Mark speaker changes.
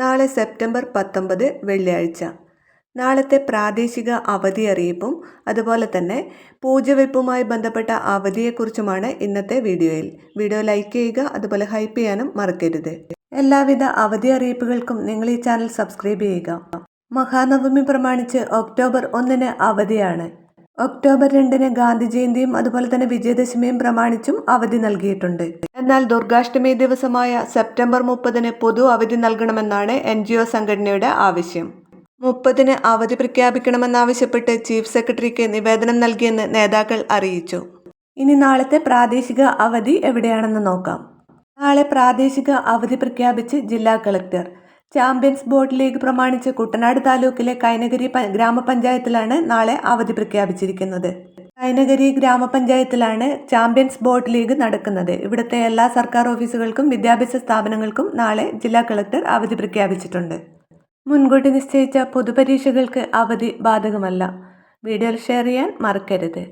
Speaker 1: നാളെ സെപ്റ്റംബർ പത്തൊമ്പത് വെള്ളിയാഴ്ച. നാളത്തെ പ്രാദേശിക അവധി അറിയിപ്പും അതുപോലെ തന്നെ പൂജവെപ്പുമായി ബന്ധപ്പെട്ട അവധിയെക്കുറിച്ചുമാണ് ഇന്നത്തെ വീഡിയോയിൽ. വീഡിയോ ലൈക്ക് ചെയ്യുക അതുപോലെ ഹൈപ്പ് ചെയ്യാനും മറക്കരുത്. എല്ലാവിധ അവധി അറിയിപ്പുകൾക്കും നിങ്ങൾ ഈ ചാനൽ സബ്സ്ക്രൈബ് ചെയ്യുക. മഹാനവമി പ്രമാണിച്ച് ഒക്ടോബർ ഒന്നിന് അവധിയാണ്. ഒക്ടോബർ രണ്ടിന് ഗാന്ധി ജയന്തിയും അതുപോലെ തന്നെ വിജയദശമിയും പ്രമാണിച്ചും അവധി നൽകിയിട്ടുണ്ട്. എന്നാൽ ദുർഗാഷ്ടമി ദിവസമായ സെപ്റ്റംബർ മുപ്പതിന് പൊതു അവധി നൽകണമെന്നാണ് എൻ ജി ഒ സംഘടനയുടെ ആവശ്യം. മുപ്പതിന് അവധി പ്രഖ്യാപിക്കണമെന്നാവശ്യപ്പെട്ട് ചീഫ് സെക്രട്ടറിക്ക് നിവേദനം നൽകിയെന്ന് നേതാക്കൾ അറിയിച്ചു. ഇനി നാളത്തെ പ്രാദേശിക അവധി എവിടെയാണെന്ന് നോക്കാം. നാളെ പ്രാദേശിക അവധി പ്രഖ്യാപിച്ച് ജില്ലാ കളക്ടർ ചാമ്പ്യൻസ് ബോട്ട് ലീഗ് പ്രമാണിച്ച് കുട്ടനാട് താലൂക്കിലെ കൈനഗരി ഗ്രാമപഞ്ചായത്തിലാണ് നാളെ അവധി പ്രഖ്യാപിച്ചിരിക്കുന്നത്. കൈനഗരി ഗ്രാമപഞ്ചായത്തിലാണ് ചാമ്പ്യൻസ് ബോട്ട് ലീഗ് നടക്കുന്നത്. ഇവിടുത്തെ എല്ലാ സർക്കാർ ഓഫീസുകൾക്കും വിദ്യാഭ്യാസ സ്ഥാപനങ്ങൾക്കും നാളെ ജില്ലാ കളക്ടർ അവധി പ്രഖ്യാപിച്ചിട്ടുണ്ട്. മുൻകൂട്ടി നിശ്ചയിച്ച പൊതുപരീക്ഷകൾക്ക് അവധി ബാധകമല്ല. വീഡിയോ ഷെയർ ചെയ്യാൻ മറക്കരുത്.